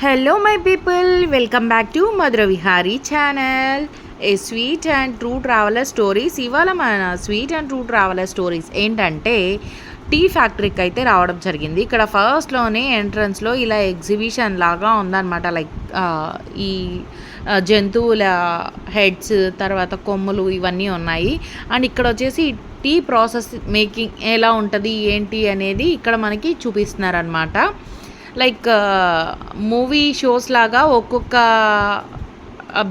Hello my people welcome back to Madhura Vihari channel a sweet and true traveller stories ఇవాళ మన sweet and true traveller stories ఏంటంటే tea ఫ్యాక్టరీకి అయితే రావడం జరిగింది. ఇక్కడ ఫస్ట్లోనే ఎంట్రన్స్లో ఇలా ఎగ్జిబిషన్ లాగా ఉందన్నమాట. లైక్ ఈ జంతువుల హెడ్స్ తర్వాత కొమ్ములు ఇవన్నీ ఉన్నాయి. అండ్ ఇక్కడ వచ్చేసి టీ ప్రాసెస్ మేకింగ్ ఎలా ఉంటుంది ఏంటి అనేది ఇక్కడ మనకి చూపిస్తున్నారనమాట లైక్ మూవీ షోస్ లాగా ఒక్కొక్క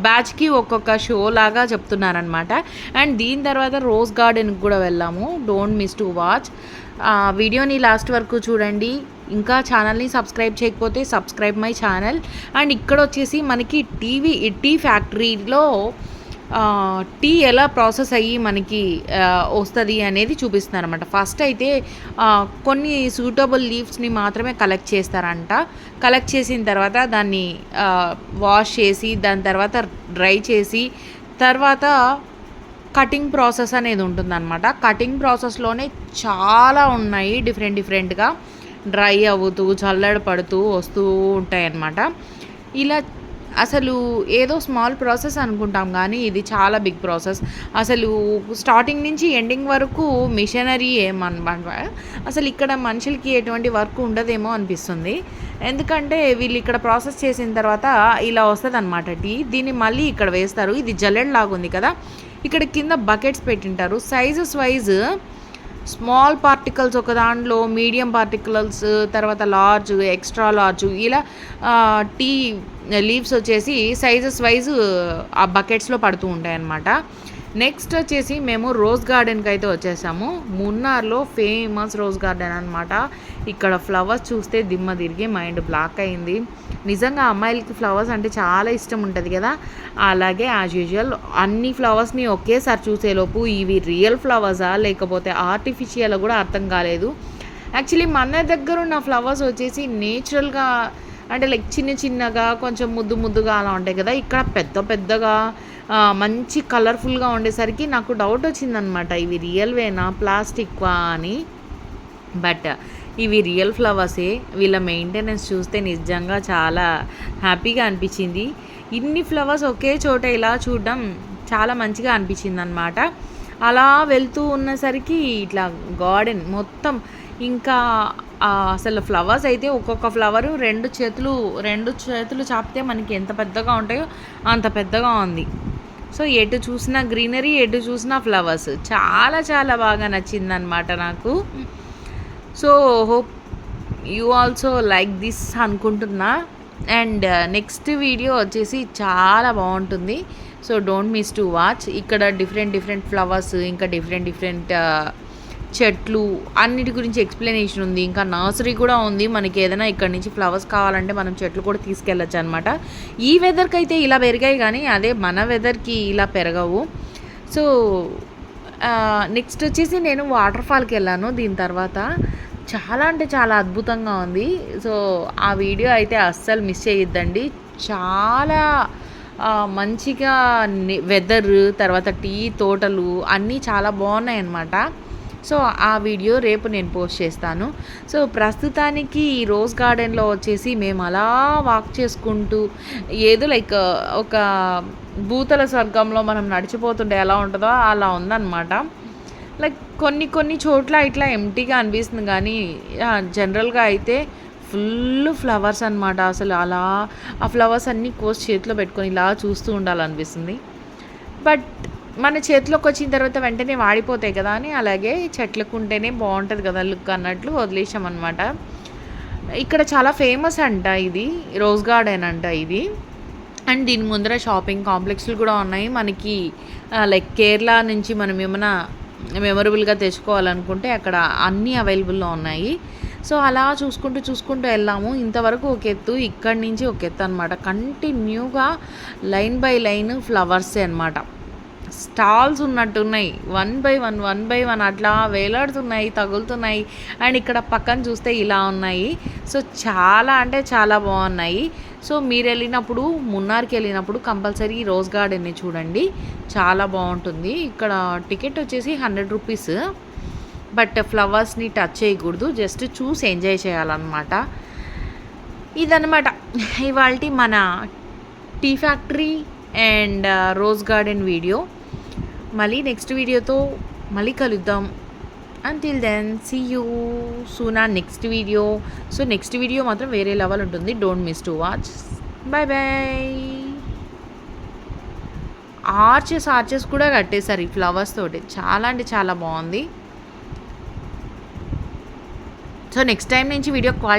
బ్యాచ్కి ఒక్కొక్క షో లాగా చెప్తున్నారనమాట అండ్ దీని తర్వాత రోజ్ గార్డెన్కి కూడా వెళ్ళాము. Don't miss to watch. వీడియోని లాస్ట్ వరకు చూడండి. ఇంకా ఛానల్ని సబ్స్క్రైబ్ చేయకపోతే సబ్స్క్రైబ్ మై ఛానల్. అండ్ ఇక్కడ వచ్చేసి మనకి టీవీ టీ ఫ్యాక్టరీలో టీ ఎలా ప్రాసెస్ అయ్యి మనకి వస్తుంది అనేది చూపిస్తున్నారు అనమాట ఫస్ట్ అయితే కొన్ని సూటబుల్ లీవ్స్ని మాత్రమే కలెక్ట్ చేస్తారంట. కలెక్ట్ చేసిన తర్వాత దాన్ని వాష్ చేసి దాని తర్వాత డ్రై చేసి తర్వాత కటింగ్ ప్రాసెస్ అనేది ఉంటుందన్నమాట. కటింగ్ ప్రాసెస్లోనే చాలా ఉన్నాయి డిఫరెంట్ డిఫరెంట్గా. డ్రై అవుతూ చల్లడ పడుతూ వస్తూ ఉంటాయి అన్నమాట ఇలా అసలు ఏదో స్మాల్ ప్రాసెస్ అనుకుంటాం కానీ ఇది చాలా బిగ్ ప్రాసెస్ అసలు స్టార్టింగ్ నుంచి ఎండింగ్ వరకు మిషనరీ ఏమనమాట. అసలు ఇక్కడ మనుషులకి ఎటువంటి వర్క్ ఉండదేమో అనిపిస్తుంది. ఎందుకంటే వీళ్ళు ఇక్కడ ప్రాసెస్ చేసిన తర్వాత ఇలా వస్తుంది అనమాట టీ దీన్ని మళ్ళీ ఇక్కడ వేస్తారు. ఇది జల్లెడ్ లాగా ఉంది కదా. ఇక్కడ కింద బకెట్స్ పెట్టింటారు. సైజెస్ వైజ్ స్మాల్ పార్టికల్స్ ఒక దాంట్లో మీడియం పార్టికల్స్ తర్వాత లార్జ్ ఎక్స్ట్రా లార్జ్ ఇలా టీ లీవ్స్ వచ్చేసి సైజెస్ వైజ్ ఆ బకెట్స్లో పడుతూ ఉంటాయి అన్నమాట నెక్స్ట్ వచ్చేసి మేము రోజ్ గార్డెన్కి అయితే వచ్చేసాము. మున్నార్లో ఫేమస్ రోజ్ గార్డెన్ అనమాట ఇక్కడ ఫ్లవర్స్ చూస్తే దిమ్మ తిరిగి మైండ్ బ్లాక్ అయింది. నిజంగా అమ్మాయిలకి ఫ్లవర్స్ అంటే చాలా ఇష్టం ఉంటుంది కదా. అలాగే యాజ్ యూజువల్ అన్ని ఫ్లవర్స్ని ఒకేసారి చూసేలోపు ఇవి రియల్ ఫ్లవర్సా లేకపోతే ఆర్టిఫిషియల్ కూడా అర్థం కాలేదు. యాక్చువల్లీ మన దగ్గర ఉన్న ఫ్లవర్స్ వచ్చేసి నేచురల్గా అంటే లైక్ చిన్న చిన్నగా కొంచెం ముద్దు ముద్దుగా అలా ఉంటాయి కదా. ఇక్కడ పెద్ద పెద్దగా మంచి కలర్ఫుల్గా ఉండేసరికి నాకు డౌట్ వచ్చిందనమాట ఇవి రియల్వేనా ప్లాస్టిక్వా అని. బట్ ఇవి రియల్ ఫ్లవర్సే వీళ్ళ మెయింటెనెన్స్ చూస్తే నిజంగా చాలా హ్యాపీగా అనిపించింది. ఇన్ని ఫ్లవర్స్ ఒకే చోట ఇలా చూడడం చాలా మంచిగా అనిపించింది అనమాట అలా వెళ్తూ ఉన్నసరికి ఇట్లా గార్డెన్ మొత్తం ఇంకా అసలు ఫ్లవర్స్ అయితే ఒక్కొక్క ఫ్లవరు రెండు చేతులు రెండు చేతులు చాపితే మనకి ఎంత పెద్దగా ఉంటాయో అంత పెద్దగా ఉంది. సో ఎటు చూసినా గ్రీనరీ ఎటు చూసినా ఫ్లవర్స్. చాలా చాలా బాగా నచ్చిందనమాట నాకు. So hope you also like this అనుకుంటున్నా. అండ్ uh, నెక్స్ట్ వీడియో వచ్చేసి చాలా బాగుంటుంది. So don't miss to watch. ఇక్కడ డిఫరెంట్ డిఫరెంట్ ఫ్లవర్స్ ఇంకా డిఫరెంట్ డిఫరెంట్ uh, చెట్లు అన్నిటి గురించి ఎక్స్ప్లెనేషన్ ఉంది. ఇంకా నర్సరీ కూడా ఉంది. మనకి ఏదైనా ఇక్కడ నుంచి ఫ్లవర్స్ కావాలంటే మనం చెట్లు కూడా తీసుకెళ్ళచ్చు అనమాట ఈ వెదర్కి అయితే ఇలా పెరిగాయి కానీ అదే మన వెదర్కి ఇలా పెరగవు. సో నెక్స్ట్ వచ్చేసి నేను వాటర్ ఫాల్కి వెళ్ళాను దీని తర్వాత. చాలా అంటే చాలా అద్భుతంగా ఉంది. సో ఆ వీడియో అయితే అస్సలు మిస్ చేయొద్దండి. చాలా మంచిగా వెదర్ తర్వాత టీ తోటలు అన్నీ చాలా బాగున్నాయి అన్నమాట సో ఆ వీడియో రేపు నేను పోస్ట్ చేస్తాను. సో ప్రస్తుతానికి ఈ రోజ్ గార్డెన్లో వచ్చేసి మేము అలా వాక్ చేసుకుంటూ ఏదో లైక్ ఒక భూతల స్వర్గంలో మనం నడిచిపోతుంటే ఎలా ఉంటుందో అలా ఉందన్నమాట. లైక్ కొన్ని కొన్ని చోట్ల ఇట్లా ఎంటీగా అనిపిస్తుంది కానీ జనరల్గా అయితే ఫుల్ ఫ్లవర్స్ అనమాట అసలు అలా ఆ ఫ్లవర్స్ అన్నీ కోసి చేతిలో పెట్టుకొని ఇలా చూస్తూ ఉండాలనిపిస్తుంది. బట్ మన చేతిలోకి వచ్చిన తర్వాత వెంటనే వాడిపోతాయి కదా అని అలాగే చెట్లకు ఉంటేనే బాగుంటుంది కదా లుక్ అన్నట్లు వదిలేసామన్నమాట ఇక్కడ చాలా ఫేమస్ అంట ఇది రోజ్ గార్డెన్ అంట ఇది. అండ్ దీని ముందర షాపింగ్ కాంప్లెక్స్లు కూడా ఉన్నాయి. మనకి లైక్ కేరళ నుంచి మనం ఏమైనా మెమొరబుల్గా తెచ్చుకోవాలనుకుంటే అక్కడ అన్నీ అవైలబుల్లో ఉన్నాయి. సో అలా చూసుకుంటూ చూసుకుంటూ వెళ్ళాము ఇంతవరకు ఒక ఎత్తు ఇక్కడి నుంచి ఒక ఎత్తు అనమాట కంటిన్యూగా లైన్ బై లైన్ ఫ్లవర్సే అనమాట స్టాల్స్ ఉన్నట్టున్నాయి. One by one one by one అట్లా వేలాడుతున్నాయి తగులుతున్నాయి. అండ్ ఇక్కడ పక్కన చూస్తే ఇలా ఉన్నాయి. సో చాలా అంటే చాలా బాగున్నాయి. సో మీరు వెళ్ళినప్పుడు మున్నార్కి వెళ్ళినప్పుడు కంపల్సరీ రోజ్ గార్డెన్ని చూడండి. చాలా బాగుంటుంది. ఇక్కడ టికెట్ వచ్చేసి హండ్రెడ్ రూపీస్. బట్ ఫ్లవర్స్ని టచ్ చేయకూడదు. జస్ట్ చూసి ఎంజాయ్ చేయాలన్నమాట. ఇదనమాట ఇవాళ మన tea factory and rose garden video మళ్ళీ నెక్స్ట్ వీడియోతో మళ్ళీ కలుద్దాం. Until then see you soon next video so next video మాత్రం వేరే లెవెల్ ఉంటుంది. Don't miss to watch bye bye arches arches కూడా కట్టేశారు ఈ ఫ్లవర్స్ తోటి. చాలా అంటే చాలా బాగుంది. సో నెక్స్ట్ టైం నుంచి వీడియో క్వాలిటీ